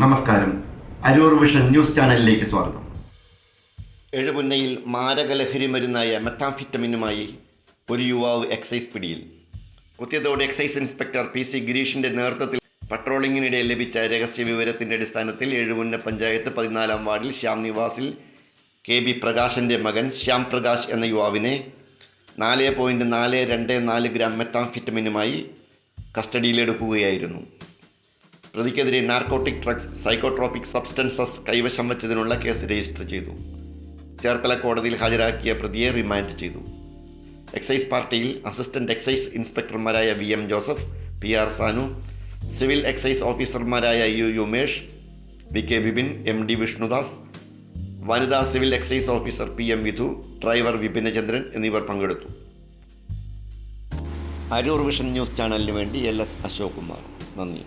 നമസ്കാരം. Aroor vision news ചാനലിലേക്ക് സ്വാഗതം. എഴുപുന്നയിൽ മാരകലഹരി മരുന്നായ മെത്താംഫിറ്റമിനുമായി ഒരു യുവാവ് എക്സൈസ് പിടിയിൽ. Kuthiyathodu excise inspector P C ഗിരീഷിന്റെ നേതൃത്വത്തിൽ പട്രോളിങ്ങിനിടെ ലഭിച്ച രഹസ്യ വിവരത്തിന്റെ അടിസ്ഥാനത്തിൽ എഴുപുന്ന പഞ്ചായത്ത് പതിനാലാം വാർഡിൽ ശ്യാം നിവാസിൽ കെ ബി പ്രകാശന്റെ മകൻ ശ്യാം പ്രകാശ് എന്ന യുവാവിനെ നാല് പോയിന്റ് നാല് രണ്ട് നാല് ഗ്രാം മെത്താംഫിറ്റമിനുമായി കസ്റ്റഡിയിലെടുക്കുകയായിരുന്നു. പ്രതിക്കെതിരെ നാർക്കോട്ടിക് ഡ്രഗ്സ് സൈക്കോട്രോപിക് സബ്സ്റ്റൻസസ് കൈവശം വച്ചതിനുള്ള കേസ് രജിസ്റ്റർ ചെയ്തു. ചേർത്തല കോടതിയിൽ ഹാജരാക്കിയ പ്രതിയെ റിമാൻഡ് ചെയ്തു. എക്സൈസ് പാർട്ടിയിൽ assistant excise ഇൻസ്പെക്ടർമാരായ V M Joseph P R Sanu civil excise ഓഫീസർമാരായ U Umesh V K Bipin M D Vishnudas വനിതാ civil excise officer P M Vidhu driver Vipinachandran എന്നിവർ പങ്കെടുത്തു. അരൂർ വിഷൻ ന്യൂസ് ചാനലിന് വേണ്ടി എൽ എസ് അശോക് കുമാർ നന്ദി.